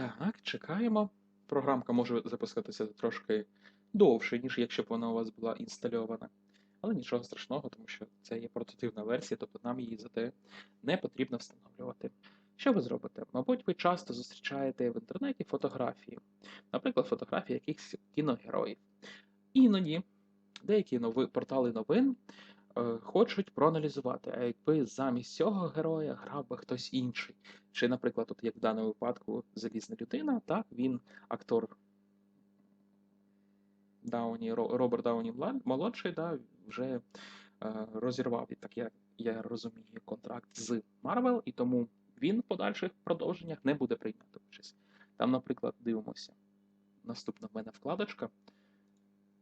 Так, чекаємо. Програмка може запускатися трошки довше, ніж якщо б вона у вас була інстальована. Але нічого страшного, тому що це є портативна версія, тобто нам її зате не потрібно встановлювати. Що ви зробите? Мабуть, ви часто зустрічаєте в інтернеті фотографії, наприклад, фотографії якихось кіногероїв. Іноді деякі нови, портали новин хочуть проаналізувати, а якби замість цього героя грав би хтось інший. Чи, наприклад, от як в даному випадку залізна людина, так, він актор Дауні, Роберт Дауні молодший, да, вже е, розірвав, так я, я розумію, контракт з Marvel, і тому він в подальших продовженнях не буде приймати участь. Там, наприклад, дивимося. Наступна в мене вкладочка.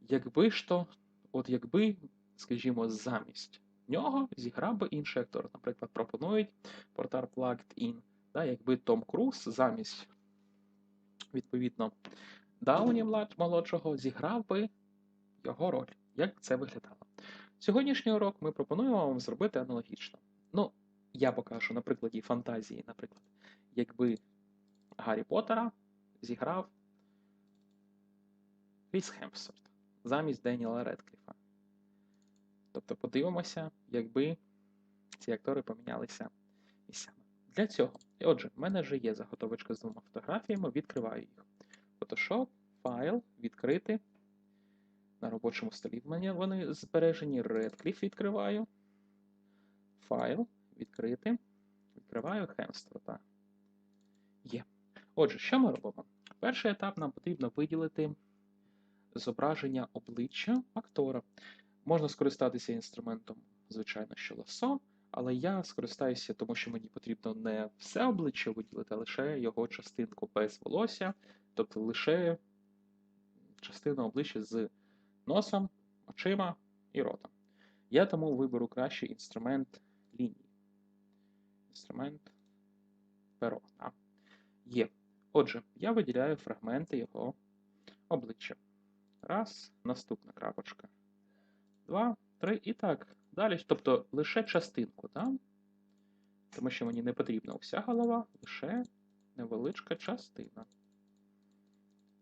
Якби ж то, от якби, скажімо, замість нього зіграв би інший актор. Наприклад, пропонують портал Plugged In, да, якби Том Круз замість, відповідно, Дауні молодшого зіграв би його роль. Як це виглядало? Сьогоднішній урок ми пропонуємо вам зробити аналогічно. Ну, я покажу на прикладі фантазії, наприклад, якби Гаррі Поттера зіграв Кріс Хемсворт замість Деніела Редкліфа. Тобто подивимося, якби ці актори помінялися місцями. Для цього, і отже, в мене вже є заготовочка з двома фотографіями, відкриваю їх. Photoshop, файл, відкрити. На робочому столі в мене вони збережені. Redcliffe відкриваю. Файл, відкрити. Відкриваю Хемстрота. Є. Отже, що ми робимо? Перший етап нам потрібно виділити зображення обличчя актора. Можна скористатися інструментом, звичайно, що ласо, але я скористаюся, тому що мені потрібно не все обличчя виділити, а лише його частинку без волосся, тобто лише частину обличчя з носом, очима і ротом. Я тому виберу краще інструмент лінії. Інструмент перо. Так. Є. Отже, я виділяю фрагменти його обличчя. Раз, наступна крапочка. Два, три і так. Далі. Тобто лише частинку, так? Тому що мені не потрібна вся голова, лише невеличка частина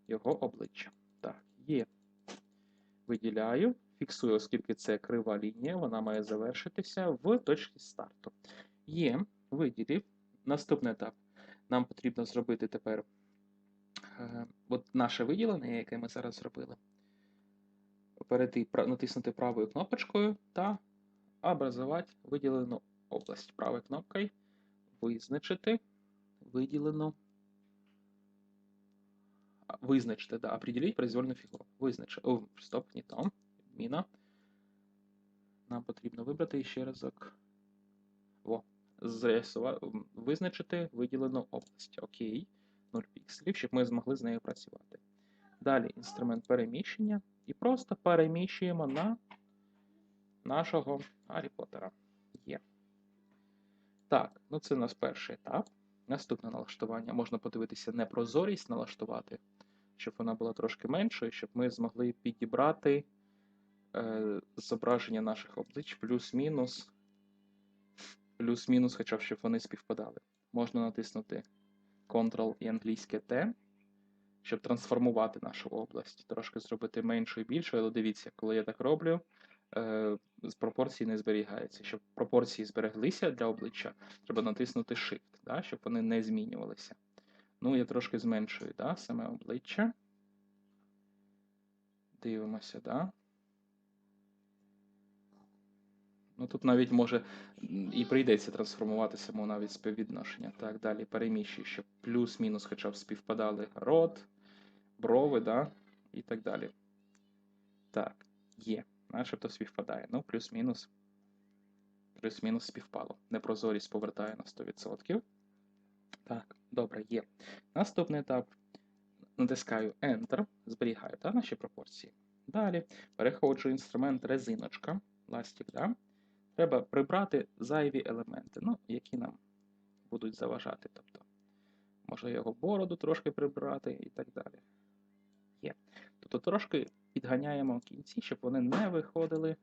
його обличчя. Так, є. Виділяю, фіксую, оскільки це крива лінія, вона має завершитися в точці старту. Є, виділив. Наступний етап. Нам потрібно зробити тепер е, от наше виділення, яке ми зараз зробили. Перейти, натиснути правою кнопочкою та образувати виділену область. Правою кнопкою визначити виділену. Визначити, да, определить произвольну фігуру. Визнач... О, стоп, не то. Міна. Нам потрібно вибрати ще разок. Во. Зрисува... м, Визначити виділену область. Окей. 0 пікселів, щоб ми змогли з нею працювати. Далі інструмент переміщення. І просто переміщуємо на нашого Гаррі Поттера. Є. Так, ну це у нас перший етап. Наступне налаштування. Можна подивитися непрозорість налаштувати, щоб вона була трошки меншою, щоб ми змогли підібрати е, зображення наших облич плюс-мінус, плюс-мінус, хоча б щоб вони співпадали. Можна натиснути Ctrl і англійське T, щоб трансформувати нашу область, трошки зробити меншою і більшою, але дивіться, коли я так роблю, е, з пропорції не зберігається. Щоб пропорції збереглися для обличчя, треба натиснути Shift, да, щоб вони не змінювалися. Ну, я трошки зменшую да, саме обличчя. Дивимося, да. Ну, тут навіть може і прийдеться трансформувати саму навіть співвідношення. Так, далі переміщую, щоб плюс-мінус хоча б співпадали рот, брови, да, і так далі. Так, є. Начебто співпадає. Ну, плюс-мінус. Плюс-мінус співпало. Непрозорість повертає на 100%. Так, добре, є. Наступний етап. Натискаю Enter, зберігаю та, наші пропорції. Далі переходжу інструмент резиночка, ластик, да? Треба прибрати зайві елементи, ну, які нам будуть заважати. Тобто, може його бороду трошки прибрати і так далі. Тобто трошки підганяємо кінці, щоб вони не виходили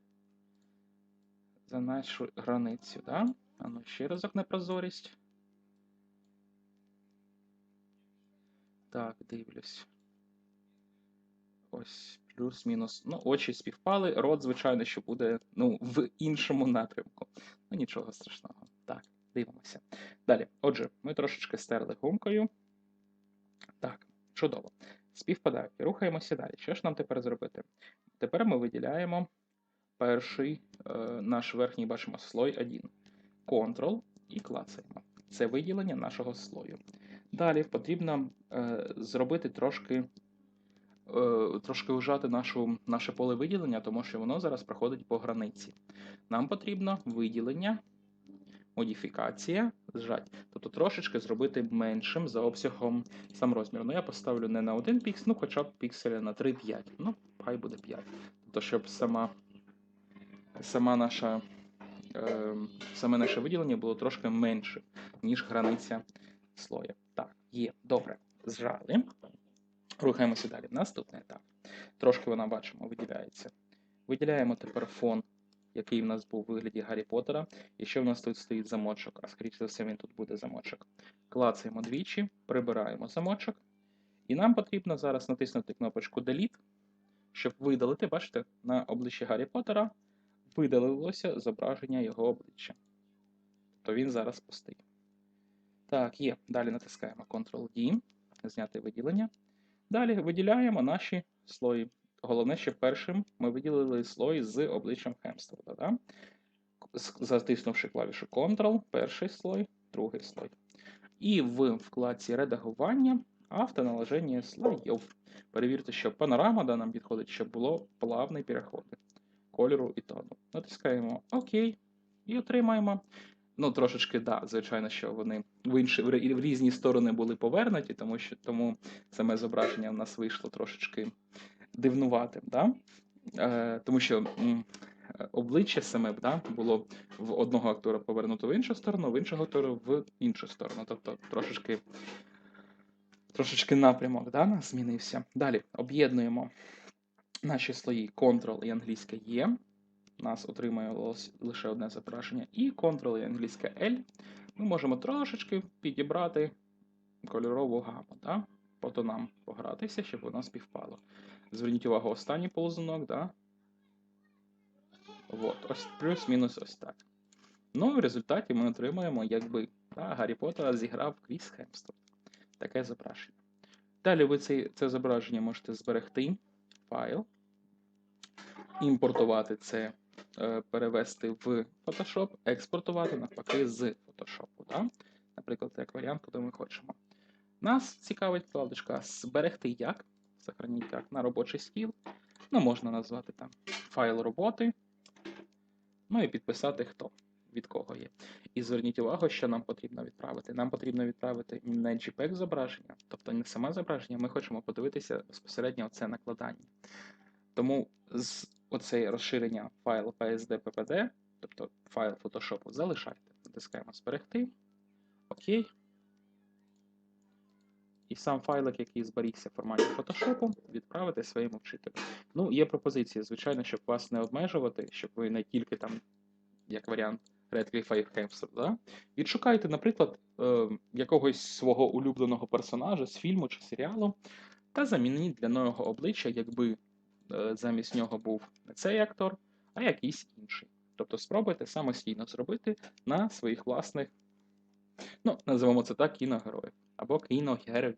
за нашу границю. Да? А ну ще разок непрозорість. Так, дивлюсь. Ось, плюс-мінус. Ну, очі співпали. Рот, звичайно, що буде ну, в іншому напрямку. Ну, нічого страшного. Так, дивимося. Далі. Отже, ми трошечки стерли гумкою. Так, чудово. Співпадають. Рухаємося далі. Що ж нам тепер зробити? Тепер ми виділяємо перший е, наш верхній бачимо слой 1. Ctrl і клацаємо. Це виділення нашого слою. Далі потрібно е, зробити трошки, е, трошки вжати нашу, наше поле виділення, тому що воно зараз проходить по границі. Нам потрібно виділення, модифікація, зжать. Тобто трошечки зробити меншим за обсягом сам розмір. Ну, я поставлю не на 1 піксель, ну хоча б пікселя на 3-5. Ну, хай буде 5. Тобто, щоб сама, сама наша, е, саме наше виділення було трошки менше, ніж границя слоя. Так, є, добре. Зжали. Рухаємося далі. Наступний етап. Трошки вона бачимо, виділяється. Виділяємо тепер фон, який в нас був у вигляді Гаррі Поттера. І ще в нас тут стоїть замочок, а скоріше за все, він тут буде замочок. Клацаємо двічі, прибираємо замочок. І нам потрібно зараз натиснути кнопочку Delete, щоб видалити, бачите, на обличчі Гаррі Поттера видалилося зображення його обличчя. Тобто він зараз пустий. Так, є. Далі натискаємо Ctrl-D, зняти виділення. Далі виділяємо наші слої. Головне, що першим ми виділили слой з обличчям Хемстрода. Да? Затиснувши клавішу Ctrl, перший слой, другий слой. І в вкладці редагування автоналоження слоїв. Перевірте, що панорама да, нам підходить, щоб було плавний переход кольору і тону. Натискаємо ОК і отримаємо. Ну, трошечки, да, звичайно, що вони в інші в різні сторони були повернуті, тому що тому саме зображення в нас вийшло трошечки дивнуватим. Да? Е, тому що е, обличчя саме да, було в одного актора повернуто в іншу сторону, в іншого актора в іншу сторону. Тобто трошечки, трошечки напрямок да, змінився. Далі об'єднуємо наші слої Ctrl і англійське Є. У нас отримає лише одне зображення. І Ctrl і англійське L. Ми можемо трошечки підібрати кольорову гаму, да? по тонам погратися, щоб воно співпало. Зверніть увагу, останній ползунок, да? От, ось плюс-мінус ось так. Ну в результаті ми отримаємо, якби да, Гаррі Поттера зіграв Кріс Хемстед. Таке зображення. Далі ви це, це зображення можете зберегти файл, імпортувати це, е, перевести в Photoshop, експортувати навпаки з Photoshop. Да? Наприклад, як варіант, куди ми хочемо. Нас цікавить вкладочка зберегти як, сохраніть як на робочий стіл. Ну, можна назвати там файл роботи. Ну і підписати хто, від кого є. І зверніть увагу, що нам потрібно відправити. Нам потрібно відправити не JPEG зображення, тобто не саме зображення, ми хочемо подивитися безпосередньо це накладання. Тому з оце розширення файлу PSD-PPD, тобто файл Photoshop, залишайте. Натискаємо зберегти. Окей. І сам файлик, який зберігся в форматі Photoshop, відправити своєму вчителю. Ну, є пропозиції, звичайно, щоб вас не обмежувати, щоб ви не тільки там, як варіант, Redcliffe Хемстер, да? Відшукайте, наприклад, е, якогось свого улюбленого персонажа з фільму чи серіалу, та замініть для нового обличчя, якби е, замість нього був не цей актор, а якийсь інший. Тобто спробуйте самостійно зробити на своїх власних, ну, називаємо це так, кіногероїв або кіногероїв.